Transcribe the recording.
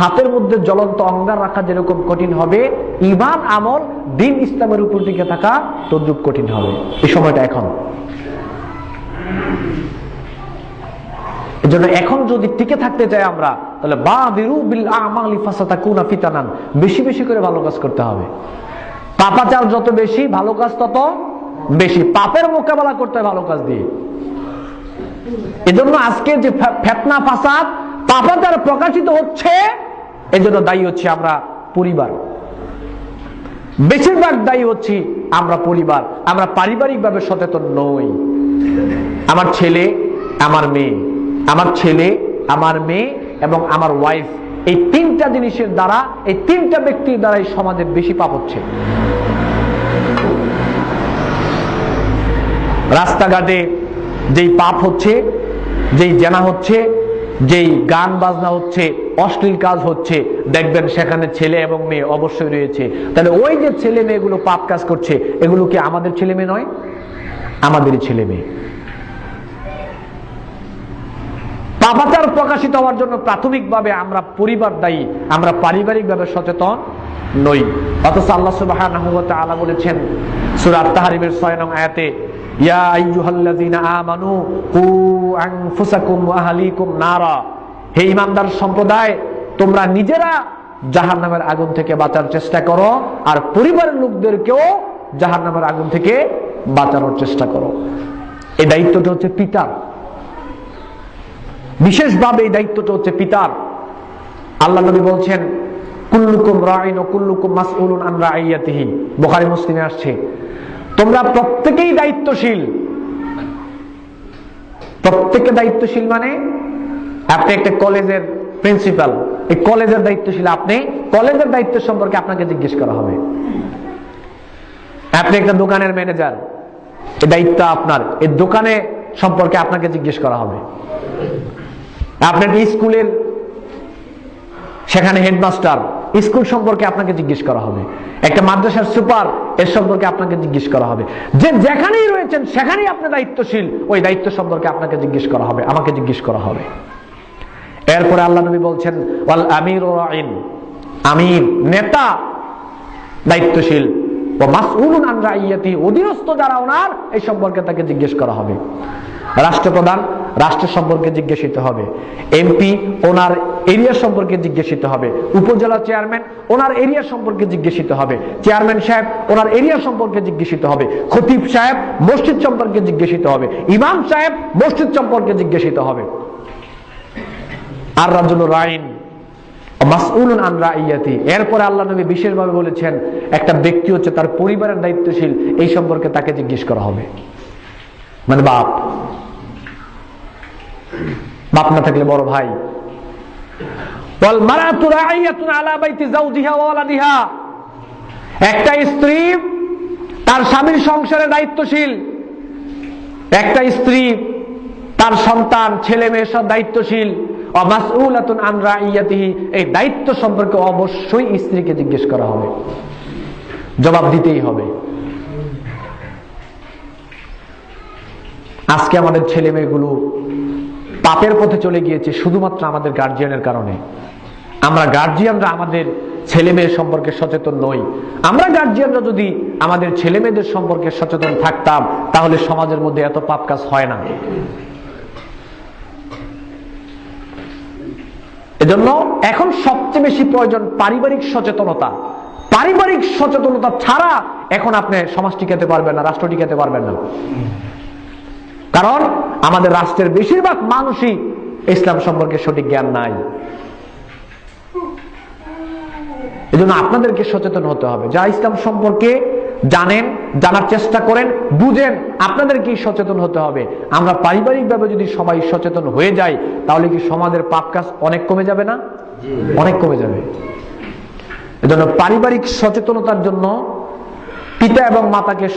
হাতের মধ্যে জ্বলন্ত অঙ্গার রাখা যেরকম কঠিন হবে ইমান আমল, দিন ইসলামের উপর দিকে থাকা তদ্রুপ কঠিন হবে। এই সময়টা এখন। এজন্য এখন যদি টিকে থাকতে চাই আমরা, তাহলে বা বিল আমালি ফাসাতা কুনা ফিতানান, বেশি বেশি করে ভালো কাজ করতে হবে। পাপাচার যত বেশি, ভালো কাজ তত বেশি। পাপের মোকাবেলা করতে হয় ভালো কাজ দিয়ে। এজন্য আজকে যে ফেতনা ফাসাদ পাপাচার প্রকাশিত হচ্ছে, এজন্য দায়ী হচ্ছে আমরা পরিবার। বেশিরভাগ দায়ী হচ্ছি আমরা পরিবার। আমরা পারিবারিকভাবে সচেতন নই। আমার ছেলে, আমার মেয়ে। আমার ছেলে, আমার মেয়ে এবং আমার ওয়াইফ এই তিনটা জিনিসের দ্বারা, এই তিনটা ব্যক্তির দ্বারাই সমাজে বেশি পাপ হচ্ছে। রাস্তাঘাটে যেই পাপ হচ্ছে, যেই জেনা হচ্ছে, যেই গান বাজনা হচ্ছে, অশ্লীল কাজ হচ্ছে, দেখবেন সেখানে ছেলে এবং মেয়ে অবশ্যই রয়েছে। তাহলে ওই যে ছেলে মেয়েগুলো পাপ কাজ করছে, এগুলো কি আমাদের ছেলে মেয়ে নয়? আমাদেরই ছেলে মেয়ে। পাপাচার প্রকাশিত হওয়ার জন্য প্রাথমিকভাবে আমরা পরিবার দায়ী, আমরা পারিবারিকভাবে সচেতন নই। অথচ আল্লাহ সুবহানাহু আলা বলেছেন সুরাত আত-তাহরিমের 6 নং আয়াতে, ইয়া আইয়ুহাল্লাযীনা আমানু কু আনফুসাকুম ওয়া আহলিকুম নারা। হে ঈমানদার সম্প্রদায়, তোমরা নিজেরা জাহান্নামের আগুন থেকে বাঁচার চেষ্টা করো আর পরিবারের লোকদেরকেও জাহান্নামের আগুন থেকে বাঁচানোর চেষ্টা করো। এই দায়িত্বটা হচ্ছে পিতার। বিশেষভাবে এই দায়িত্বটা হচ্ছে পিতার। আল্লাহ নবী বলছেন, কুল্লুকুম রাইন ও কুল্লুকুম মাসউলুন আন রাইয়াতিহি। বুখারী, মুসলিমে আসছে। তোমরা প্রত্যেকেই দায়িত্বশীল। প্রত্যেকে দায়িত্বশীল মানে আপনি একটা কলেজের প্রিন্সিপাল। এই কলেজের দায়িত্বশীল আপনি, কলেজের দায়িত্ব সম্পর্কে আপনাকে জিজ্ঞেস করা হবে। আপনি একটা দোকানের ম্যানেজার, এই দায়িত্ব আপনার। এই দোকানে সম্পর্কে আপনাকে জিজ্ঞেস করা হবে। আপনি একটা স্কুলের, সেখানে হেডমাস্টার, স্কুল সম্পর্কে আপনাকে জিজ্ঞেস করা হবে। একটা মাদ্রাসার সুপার, এর সম্পর্কে আপনাকে জিজ্ঞেস করা হবে। যে যেখানেই রয়েছেন, সেখানেই আপনি দায়িত্বশীল, ওই দায়িত্ব সম্পর্কে আপনাকে জিজ্ঞেস করা হবে, আমাকে জিজ্ঞেস করা হবে। এরপরে আল্লাহ নবী বলছেন, ওয়াল আমির আইন আমির, নেতা, দায়িত্বশীল। ও মাসউলুন আন রাইয়াতি অধীনস্থ যারা ওনার, এই সম্পর্কে তাকে জিজ্ঞেস করা হবে। রাষ্ট্রপ্রধান রাষ্ট্র সম্পর্কে জিজ্ঞাসিত হবে। এমপি ওনার এরিয়া সম্পর্কে জিজ্ঞাসিত হবে। উপজেলা চেয়ারম্যান, ওনার এরিয়া সম্পর্কে জিজ্ঞাসিত হবে। চেয়ারম্যান সাহেব, ওনার এরিয়া সম্পর্কে জিজ্ঞাসিত হবে। খতিব সাহেব, মসজিদ সম্পর্কে জিজ্ঞাসিত হবে। ইমাম সাহেব, মসজিদ সম্পর্কে জিজ্ঞাসিত হবে। আর রাজুল রাইন এরপরে আল্লাহ নবী বিশেষভাবে বলেছেন, একটা ব্যক্তি হচ্ছে তার পরিবারের দায়িত্বশীল, এই সম্পর্কে তাকে জিজ্ঞেস করা হবে। মানে বাপ। বাপ না থাকলে বড় ভাই। একটা স্ত্রী তার স্বামীর সংসারে দায়িত্বশীল। একটা স্ত্রী তার সন্তান, ছেলে মেয়ে সব দায়িত্বশীল। এই দায়িত্ব সম্পর্কে অবশ্যই স্ত্রীকে জিজ্ঞেস করা হবে। জবাব দিতেই হবে। আজকে আমাদের ছেলে মেয়েগুলো পাপের পথে চলে গিয়েছে শুধুমাত্র আমাদের গার্জিয়ানের কারণে। আমরা গার্জিয়ানরা আমাদের ছেলে মেয়ের সম্পর্কে সচেতন নই। আমরা গার্জিয়ানরা যদি আমাদের ছেলে মেয়েদের সম্পর্কে সচেতন থাকতাম, তাহলে সমাজের মধ্যে এত পাপ কাজ হয় না। এজন্য এখন সবচেয়ে বেশি প্রয়োজন পারিবারিক সচেতনতা। পারিবারিক সচেতনতা ছাড়া এখন আপনি সমাজ টিকাতে পারবেন না, রাষ্ট্র টিকাতে পারবেন না। কারণ আমাদের রাষ্ট্রের বেশিরভাগ মানুষই ইসলাম সম্পর্কে সঠিক জ্ঞান নাই। এজন্য আপনাদেরকে সচেতন হতে হবে। যা ইসলাম সম্পর্কে জানেন, জানার চেষ্টা করেন, বুঝেন আপনাদেরকে সচেতন হতে হবে। আমরা পারিবারিকভাবে যদি সবাই সচেতন হয়ে যাই, তাহলে কি সমাজের পাপ কাজ অনেক কমে যাবে না? অনেক কমে যাবে। এজন্য পারিবারিক সচেতনতার জন্য পিতা এবং মাতাকে